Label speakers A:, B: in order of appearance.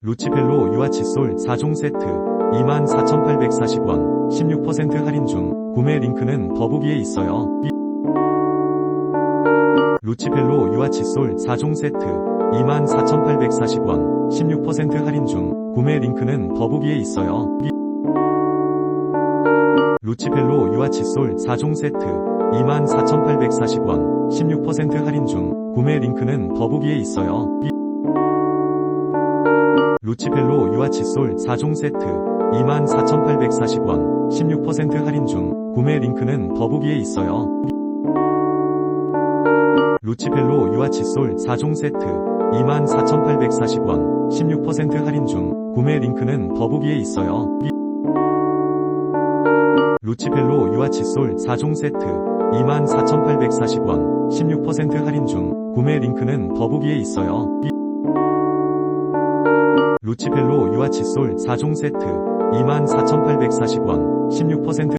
A: 루치펠로 유아 칫솔 4종 세트 24,840원 16% 할인 중 구매 링크는 더보기에 있어요. 루치펠로 유아 칫솔 4종 세트 24,840원 16% 할인 중 구매 링크는 더보기에 있어요. 루치펠로 유아 칫솔 4종 세트 24,840원 16% 할인 중 구매 링크는 더보기에 있어요. 루치펠로 유아 칫솔 4종 세트 24,840원 16% 할인 중 구매 링크는 더보기에 있어요. 루치펠로 유아 칫솔 4종 세트 24,840원 16% 할인 중 구매 링크는 더보기에 있어요. 루치펠로 유아 칫솔 4종 세트 24,840원 16% 할인 중 구매 링크는 더보기에 있어요. 루치펠로 유아 칫솔 4종 세트 24,840원 16%